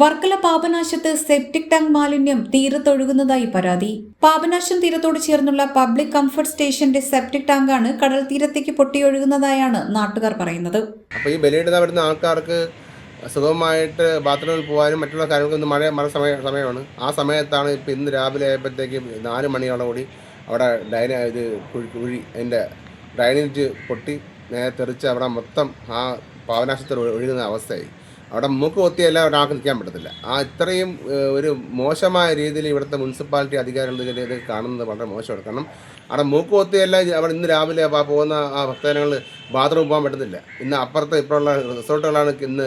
Varkala പാപനാശത്ത് septic tank മാലിന്യം തീരത്തൊഴുകുന്നതായി പരാതി. പാപനാശം തീരത്തോട് ചേർന്നുള്ള പബ്ലിക് കംഫർട്ട് സ്റ്റേഷന്റെ സെപ്റ്റിക് ടാങ്കാണ് കടൽ തീരത്തേക്ക് പൊട്ടിയൊഴുകുന്നതായാണ് നാട്ടുകാർ പറയുന്നത്. അപ്പോൾ ഈ ബലിയിടുന്ന വരുന്ന ആൾക്കാർക്ക് സുഖമായിട്ട് ബാത്റൂമിൽ പോകാനും മറ്റുള്ള കാര്യങ്ങൾക്ക് ഇന്ന് മഴ മഴ സമയ സമയമാണ്. ആ സമയത്താണ് ഇപ്പം ഇന്ന് രാവിലെ ആയപ്പോഴത്തേക്ക് നാല് മണിയോളം കൂടി അവിടെ ഡൈന ഇത് കുഴി അതിന്റെ ഡൈനേജ് പൊട്ടി നേരെ തെറിച്ച് അവിടെ മൊത്തം ആ പാവനാശത്തിൽ ഒഴുകുന്ന അവസ്ഥയായി. അവിടെ മൂക്ക് കൊത്തിയല്ല ഒരാൾക്ക് നിൽക്കാൻ പറ്റത്തില്ല. ആ ഇത്രയും ഒരു മോശമായ രീതിയിൽ ഇവിടുത്തെ മുനിസിപ്പാലിറ്റി അധികാരികൾ കാണുന്നത് വളരെ മോശമാണ്. കാരണം അവിടെ മൂക്ക് കൊത്തിയല്ല അവിടെ ഇന്ന് രാവിലെ പോകുന്ന ആ ഭക്തജനങ്ങൾ ബാത്റൂം പോകാൻ പറ്റുന്നില്ല ഇന്ന് അപ്പുറത്തെ ഇപ്പോഴുള്ള റിസോർട്ടുകളാണ് ഇന്ന്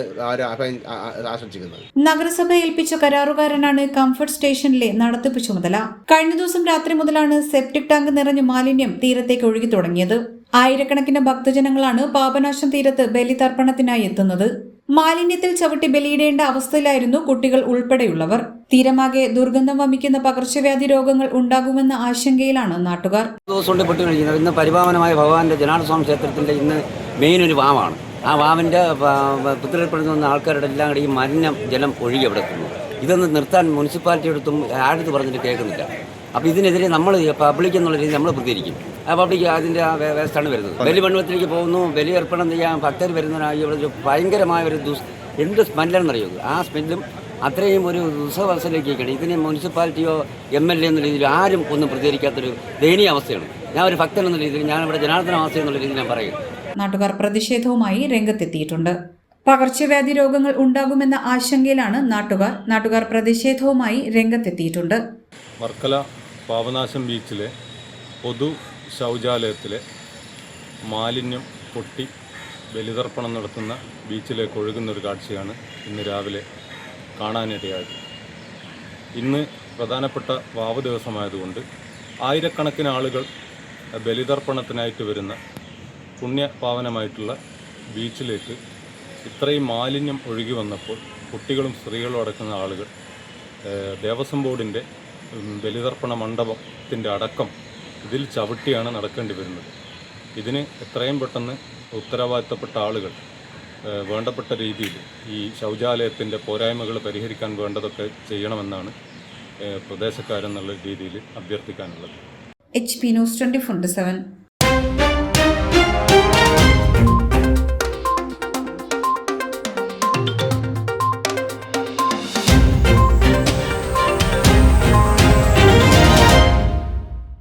ആശംസിക്കുന്നത് നഗരസഭ ഏൽപ്പിച്ച കരാറുകാരനാണ് കംഫർട്ട് സ്റ്റേഷനിലെ നടത്തിപ്പ് ചുമതല. കഴിഞ്ഞ ദിവസം രാത്രി മുതലാണ് സെപ്റ്റിക് ടാങ്ക് നിറഞ്ഞ മാലിന്യം തീരത്തേക്ക് ഒഴുകി തുടങ്ങിയത്. ആയിരക്കണക്കിന് ഭക്തജനങ്ങളാണ് പാപനാശം തീരത്ത് ബലിതർപ്പണത്തിനായി എത്തുന്നത്. മാലിന്യത്തിൽ ചവിട്ടി ബലിയിടേണ്ട അവസ്ഥയിലായിരുന്നു കുട്ടികൾ ഉൾപ്പെടെയുള്ളവർ. തീരമാകെ ദുർഗന്ധം വമിക്കുന്ന പകർച്ചവ്യാധി രോഗങ്ങൾ ഉണ്ടാകുമെന്ന ആശങ്കയിലാണ് നാട്ടുകാർ. ഇന്ന് പരിപാവനമായ ഭഗവാന്റെ ജനാർദ്ദസ്വാമി ക്ഷേത്രത്തിന്റെ ഇന്ന് മെയിൻ ഒരു വാവാണ്. ആ വാവിന്റെ പുത്തിരപ്പെടുന്ന ആൾക്കാരുടെ എല്ലാം കൂടി ഈ മലിനം ജലം ഒഴുകി അവിടെ എത്തുന്നു. ഇതൊന്ന് നിർത്താൻ മുനിസിപ്പാലിറ്റി എടുത്തും ആഴത്ത് പറഞ്ഞിട്ട് കേൾക്കുന്നില്ല. അപ്പോൾ ഇതിനെതിരെ നമ്മൾ പബ്ലിക് എന്നുള്ള രീതിയിൽ നമ്മൾ പ്രതികരിക്കും. ആ പബ്ലിക് അതിന്റെ ആ വ്യവസ്ഥയാണ് വേസ്റ്റാണ് വരുന്നത്. ബലി മണ്ഡലത്തിലേക്ക് പോകുന്നു ബലി അർപ്പണം ചെയ്യാൻ ഭക്തർ വരുന്നതിനായി ഇവിടെ ഒരു ഭയങ്കരമായ ഒരു ദുസ് എന്ത് സ്മെല്ലെന്നറിയോ ആ സ്മെല്ലും അത്രയും ഒരു ദുസ്സവസ്ഥയിലേക്കാണ് ഇതിനെ മുനിസിപ്പാലിറ്റിയോ എം എൽ എ എന്ന രീതിയിൽ ആരും ഒന്നും പ്രതികരിക്കാത്തൊരു ദയനീയ അവസ്ഥയാണ്. ഞാൻ ഒരു ഭക്തൻ എന്ന രീതിയിൽ ഞാൻ ഇവിടെ ജനാർദ്ദന അവസ്ഥ എന്നുള്ള രീതിയിൽ ഞാൻ പറയും നാട്ടുകാർ പ്രതിഷേധവുമായി രംഗത്തെത്തിയിട്ടുണ്ട്. പകർച്ചവ്യാധി രോഗങ്ങൾ ഉണ്ടാകുമെന്ന ആശങ്കയിലാണ് നാട്ടുകാർ. നാട്ടുകാർ പ്രതിഷേധവുമായി രംഗത്തെത്തിയിട്ടുണ്ട്. വർക്കല പാപനാശം ബീച്ചിലെ പൊതു ശൗചാലയത്തിലെ മാലിന്യം പൊട്ടി ബലിതർപ്പണം നടത്തുന്ന ബീച്ചിലേക്ക് ഒഴുകുന്നൊരു കാഴ്ചയാണ് ഇന്ന് രാവിലെ കാണാനിടയായത്. ഇന്ന് പ്രധാനപ്പെട്ട വാവ് ദിവസമായതുകൊണ്ട് ആയിരക്കണക്കിന് ആളുകൾ ബലിതർപ്പണത്തിനായിട്ട് വരുന്ന പുണ്യപാവനമായിട്ടുള്ള ബീച്ചിലേക്ക് ഇത്രയും മാലിന്യം ഒഴുകി വന്നപ്പോൾ കുട്ടികളും സ്ത്രീകളും അടക്കുന്ന ആളുകൾ ദേവസ്വം ബോർഡിന്റെ ബലിതർപ്പണ മണ്ഡപത്തിന്റെ അടക്കം ഇതിൽ ചവിട്ടിയാണ് നടക്കേണ്ടി വരുന്നത്. ഇതിന് എത്രയും പെട്ടെന്ന് ഉത്തരവാദിത്തപ്പെട്ട ആളുകൾ വേണ്ടപ്പെട്ട രീതിയിൽ ഈ ശൗചാലയത്തിന്റെ പോരായ്മകൾ പരിഹരിക്കാൻ വേണ്ടതൊക്കെ ചെയ്യണമെന്നാണ് പ്രദേശക്കാരെന്നുള്ള രീതിയിൽ അഭ്യർത്ഥിക്കാനുള്ളത്. H P news twenty four seven